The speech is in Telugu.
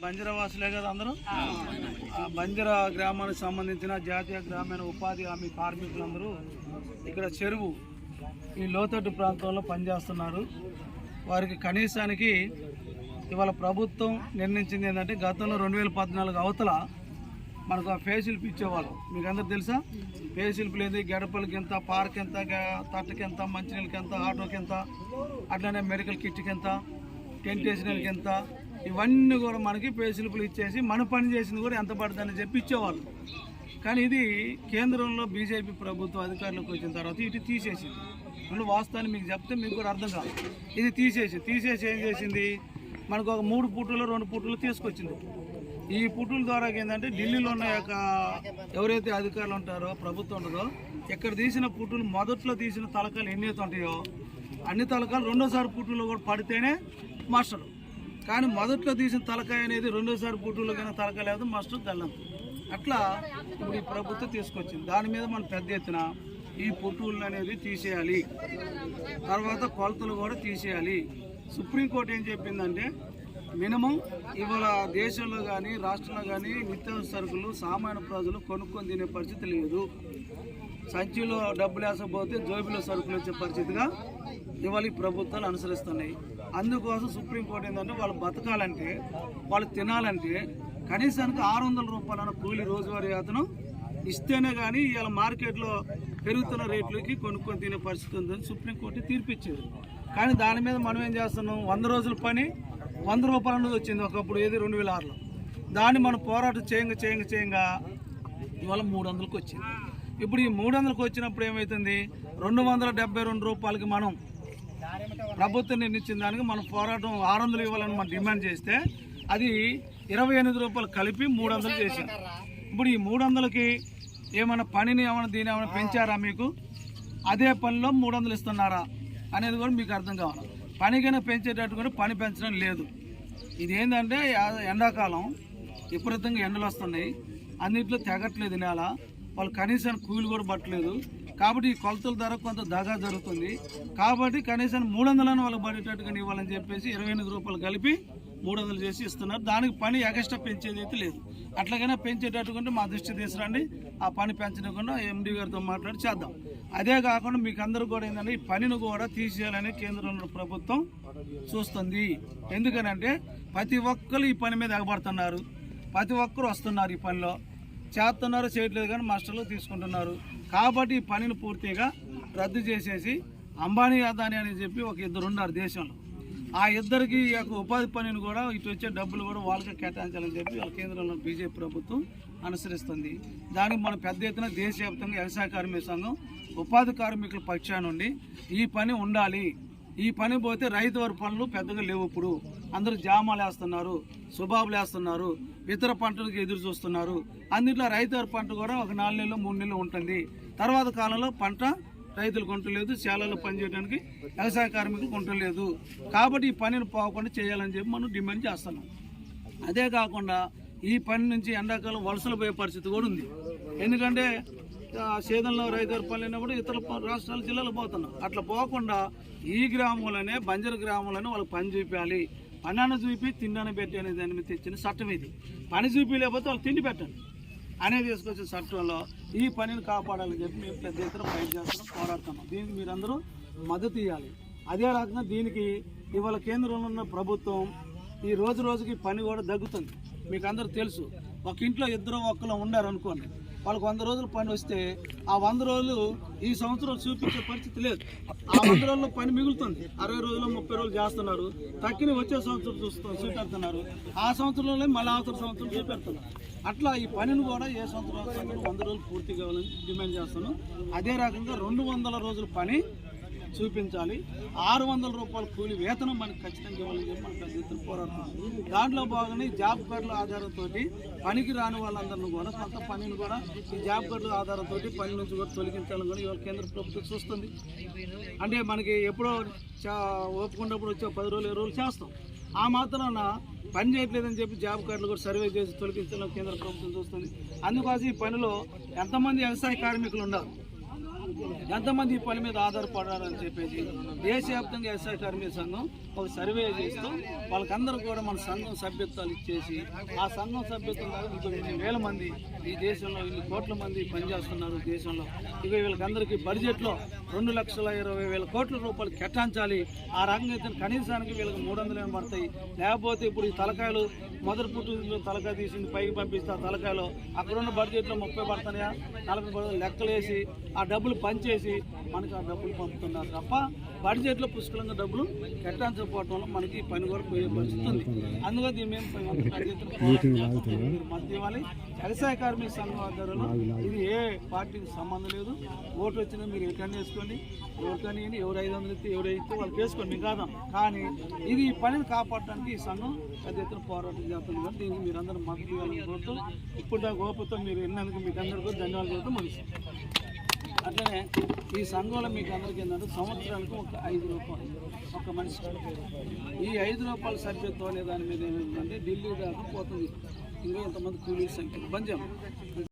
మన వాసులే కదా అందరూ? ఆ బంజరా గ్రామానికి సంబంధించిన జాతీయ గ్రామీణ ఉపాధి హామీ కార్మికులందరూ ఇక్కడ చెరువు ఈ లోతట్టు ప్రాంతంలో పనిచేస్తున్నారు. వారికి కనీసానికి ఇవాళ ప్రభుత్వం నిర్ణయించింది ఏంటంటే గతంలో రెండు వేల పద్నాలుగు అవతల మనకు ఆ ఫేసిల్ప్ ఇచ్చేవాళ్ళు. మీకు అందరు తెలుసా? ఫేసిల్ప్ లేదు గడపలకి ఎంత పార్క్ ఎంత తట్టకి ఎంత మంచినీళ్ళకి ఎంత ఆటోకి ఎంత అట్లనే మెడికల్ కిట్కి ఎంత టెంట్ వేసినకి ఎంత ఇవన్నీ కూడా మనకి ఫేసిల్పులు ఇచ్చేసి మన పని చేసింది కూడా ఎంత పడుతుందని చెప్పి ఇచ్చేవాళ్ళు. కానీ ఇది కేంద్రంలో బీజేపీ ప్రభుత్వం అధికారంలోకి వచ్చిన తర్వాత ఇటు తీసేసింది. ఇప్పుడు వాస్తవాన్ని మీకు చెప్తే మీకు కూడా అర్థం కాదు. ఇది తీసేసి తీసేసి ఏం చేసింది? మనకు ఒక మూడు పుట్టులు రెండు పుట్టులు తీసుకొచ్చింది. ఈ పుట్టుల ద్వారా ఏంటంటే ఢిల్లీలో ఉన్న యొక్క ఎవరైతే అధికారులు ఉంటారో ప్రభుత్వం ఉండదో ఇక్కడ తీసిన పుట్టులు మొదట్లో తీసిన తలకాలు ఎన్ని ఉంటాయో అన్ని తలకాలు రెండోసారి పుట్టుల్లో కూడా పడితేనే మాస్టర్. కానీ మొదట్లో తీసిన తలకాయ అనేది రెండోసారి పుట్టులో కానీ తలకాయ లేదు మస్ట్ గల్లం. అట్లా ఇప్పుడు ఈ ప్రభుత్వం తీసుకొచ్చింది. దాని మీద మనం పెద్ద ఎత్తున ఈ పుట్టువులు అనేది తీసేయాలి. తర్వాత కొలతలు కూడా తీసేయాలి. సుప్రీంకోర్టు ఏం చెప్పిందంటే మినిమం ఇవాళ దేశంలో కానీ రాష్ట్రంలో కానీ నిత్యావసర సరుకులు సామాన్య ప్రజలు కొనుక్కొని తినే పరిస్థితి లేదు. సంచిలో డబ్బులు వేసకపోతే జోబిలో సరుకులు వచ్చే పరిస్థితిగా ఇవాళ ఈ ప్రభుత్వాలు అనుసరిస్తున్నాయి. అందుకోసం సుప్రీంకోర్టు ఏంటంటే వాళ్ళు బతకాలంటే వాళ్ళు తినాలంటే కనీసానికి ఆరు వందల రూపాయలన్న కూలి రోజువారీ అతను ఇస్తేనే కానీ ఇవాళ మార్కెట్లో పెరుగుతున్న రేట్లకి కొనుక్కొని తినే పరిస్థితి ఉందని సుప్రీంకోర్టు తీర్పిచ్చేది. కానీ దాని మీద మనం ఏం చేస్తున్నాం? వంద రోజుల పని వంద రూపాయల వచ్చింది ఒకప్పుడు ఏది? రెండు వేల ఆరులో. దాన్ని మనం పోరాటం చేయంగా చేయంగా చేయంగా ఇవాళ మూడు వందలకు వచ్చింది. ఇప్పుడు ఈ మూడు వందలకు వచ్చినప్పుడు ఏమవుతుంది రెండు వందల డెబ్బై రెండు రూపాయలకి మనం ప్రభుత్వం నిర్ణయించిన దానికి మనం పోరాటం ఆరు వందలు ఇవ్వాలని మనం డిమాండ్ చేస్తే అది ఇరవై ఎనిమిది రూపాయలు కలిపి మూడు వందలు చేశాం ఇప్పుడు ఈ మూడు వందలకి ఏమైనా పనిని ఏమైనా దీని ఏమైనా పెంచారా మీకు? అదే పనిలో మూడు వందలు ఇస్తున్నారా అనేది కూడా మీకు అర్థం కావాలి. పనికైనా పెంచేటట్టు కూడా పని పెంచడం లేదు. ఇది ఏంటంటే ఎండాకాలం విపరీతంగా ఎండలు వస్తున్నాయి. అన్నింటిలో తెగట్లేదు నేల. వాళ్ళు కనీసం కూలి కూడా పట్టలేదు. కాబట్టి ఈ కొలతల ధర కొంత దగా జరుగుతుంది. కాబట్టి కనీసం మూడు వందలను వాళ్ళకి పడేటట్టుగా ఇవ్వాలని చెప్పేసి ఇరవై ఎనిమిది రూపాయలు కలిపి మూడు వందలు చేసి ఇస్తున్నారు. దానికి పని ఎక్స్ట్రా పెంచేది అయితే లేదు. అట్లాగైనా పెంచేటట్టుకుంటే మా దృష్టి తీసుకురండి. ఆ పని పెంచకుండా ఎండి గారితో మాట్లాడి చేద్దాం. అదే కాకుండా మీకు అందరూ కూడా ఏంటంటే ఈ పనిని కూడా తీసేయాలని కేంద్రంలో ప్రభుత్వం చూస్తుంది. ఎందుకనంటే ప్రతి ఒక్కరు ఈ పని మీద ఎగబడుతున్నారు. ప్రతి ఒక్కరు వస్తున్నారు ఈ పనిలో. చేస్తున్నారు చేయట్లేదు కానీ మాస్టర్లు తీసుకుంటున్నారు. కాబట్టి ఈ పనిని పూర్తిగా రద్దు చేసేసి అంబానీ అదాని అని చెప్పి ఒక ఇద్దరు ఉన్నారు దేశంలో. ఆ ఇద్దరికి ఈ యొక్క ఉపాధి పనిని కూడా ఇటు వచ్చే డబ్బులు కూడా వాళ్ళకి కేటాయించాలని చెప్పి కేంద్రంలో బీజేపీ ప్రభుత్వం అనుసరిస్తుంది. దానికి మనం పెద్ద ఎత్తున దేశవ్యాప్తంగా వ్యవసాయ కార్మిక సంఘం ఉపాధి కార్మికుల పక్షాన నుండి ఈ పని ఉండాలి. ఈ పని పోతే రైతు వారి పనులు పెద్దగా లేవు ఇప్పుడు. అందరూ జామాలు వేస్తున్నారు సుబాబులు వేస్తున్నారు ఇతర పంటలకు ఎదురు చూస్తున్నారు. అందులో రైతు పంట కూడా ఒక నాలుగు నెలలు మూడు నెలలు ఉంటుంది. తర్వాత కాలంలో పంట రైతులు కొంటలేదు శాలలో పనిచేయడానికి వ్యవసాయ కార్మికులు కొంటలేదు కాబట్టి ఈ పనిని పోకుండా చేయాలని చెప్పి మనం డిమాండ్ చేస్తున్నాం. అదే కాకుండా ఈ పని నుంచి ఎండాకాలం వలసలు పోయే పరిస్థితి కూడా ఉంది. ఎందుకంటే సీజన్లో సేదంలో రైతు పనులు కూడా ఇతర ప- రాష్ట్రాల జిల్లాలు పోతున్నాం. అట్లా పోకుండా ఈ గ్రామంలోనే బంజరు గ్రామంలోనే వాళ్ళకి పని చూపించాలి పన్నాన్ని చూపి తిండాన్ని పెట్టి అనే దాని మీద తెచ్చిన చట్టం ఇది. పని చూపి లేకపోతే వాళ్ళు తిండి పెట్టండి అనేది తీసుకొచ్చిన చట్టంలో ఈ పనిని కాపాడాలని చెప్పి మేము పెద్ద ఎత్తున ఫైట్ చేస్తున్నాం పోరాడుతున్నాం. దీనికి మీరందరూ మద్దతు ఇవ్వాలి. అదే రకంగా దీనికి ఇవాళ కేంద్రంలో ఉన్న ప్రభుత్వం ఈ రోజు రోజుకి పని కూడా దగ్గుతుంది. మీకు అందరూ తెలుసు. ఒక ఇంట్లో ఇద్దరు ఒక్కరు ఉండారనుకోండి వాళ్ళకి వంద రోజులు పని వస్తే ఆ వంద రోజులు ఈ సంవత్సరం చూపించే పరిస్థితి లేదు. ఆ వంద రోజుల్లో పని మిగులుతుంది. అరవై రోజులు ముప్పై రోజులు చేస్తున్నారు. తక్కిన వచ్చే సంవత్సరం చూస్తూ చూపెడుతున్నారు. ఆ సంవత్సరంలోనే మళ్ళీ అవసరం సంవత్సరం చూపెడుతున్నారు. అట్లా ఈ పనిని కూడా ఏ సంవత్సరం వంద రోజులు పూర్తి కావాలని డిమాండ్ చేస్తున్నాం. అదే రకంగా రెండు వందల రోజుల పని చూపించాలి. ఆరు వందల రూపాయల కూలి వేతనం మనకి ఖచ్చితంగా ఇవ్వాలని చెప్పి మనం పెద్ద పోరాడుతున్నాం. దాంట్లో భాగంగా జాబ్ కార్డుల ఆధారంతో పనికి రాని వాళ్ళందరిని కూడా సొంత పనిని కూడా ఈ జాబ్ కార్డుల ఆధారంతో పని నుంచి కూడా తొలగించాలని కూడా ఇవాళ కేంద్ర ప్రభుత్వం చూస్తుంది. అంటే మనకి ఎప్పుడో చా ఓపుకున్నప్పుడు వచ్చే పది రోజులు ఇరవై రోజులు చేస్తాం. ఆ మాత్రాన పని చేయట్లేదని చెప్పి జాబ్ కార్డులు కూడా సర్వే చేసి తొలగించాలని కేంద్ర ప్రభుత్వం చూస్తుంది. అందుకోసం ఈ పనిలో ఎంతమంది వ్యవసాయ కార్మికులు ఉన్నారు ఎంతమంది ఈ పని మీద ఆధారపడాలని చెప్పేసి దేశవ్యాప్తంగా ఎస్ఐ కార్మిక సంఘం ఒక సర్వే చేస్తూ వాళ్ళకందరూ కూడా మన సంఘం సభ్యత్వాలు ఇచ్చేసి ఆ సంఘం సభ్యత్వం ద్వారా వేల మంది ఈ దేశంలో ఇన్ని కోట్ల మంది పనిచేస్తున్నారు దేశంలో. ఇక వీళ్ళకందరికీ బడ్జెట్లో రెండు లక్షల ఇరవై వేల కోట్ల రూపాయలు కేటాయించాలి. ఆ రంగం అయితే కనీసానికి వీళ్ళకి మూడు వందలు పడతాయి. లేకపోతే ఇప్పుడు ఈ తలకాయలు మొదటి పుట్టిన తలకాయ తీసింది పైకి పంపిస్తే ఆ తలకాయలు అక్కడున్న బడ్జెట్లో ముప్పై పడతాయా? నలభై పడతాయి? లెక్కలేసి ఆ డబ్బులు పంచేసి మనకి ఆ డబ్బులు పంపుతున్నారు తప్ప బడ్జెట్లో పుష్కలంగా డబ్బులు కేటాయించకపోవడం వల్ల మనకి పని కూడా పోయే పరిస్థితి ఉంది. అందుకని దీని మేము మద్దతు ఇవ్వాలి. వ్యవసాయ కార్మిక సంఘం ఆధ్వర్యంలో ఇది ఏ పార్టీకి సంబంధం లేదు. ఓటు వచ్చినా మీరు రిటర్న్ చేసుకోండి. ఎవరు కానీ ఎవరు ఐదు వందలు ఇస్తే ఎవరు ఇస్తే వాళ్ళకి వేసుకోండి మీకు కాదాం. కానీ ఇది ఈ పనిని కాపాడటానికి ఈ సంఘం పెద్ద ఎత్తున పోరాటం చేస్తుంది కాబట్టి దీనికి మీరు అందరూ మద్దతు ఇవ్వాలని కోరుతూ ఇప్పుడు దాకా ఓపికతో మీరు విన్నందుకు మీకు అందరికీ ధన్యవాదాలు కోరుతూ ముగిస్తాం. అట్లనే ఈ సంఘంలో మీకు అందరికీ ఏంటంటే సంవత్సరానికి ఒక ఐదు రూపాయలు ఒక మనిషి ఈ ఐదు రూపాయల సభ్యత్వం అనే దాని మీద ఏమిటంటే ఢిల్లీ దాకా పోతుంది. ఇంకా ఇంతమంది కూలీల సంఖ్య బంజాం.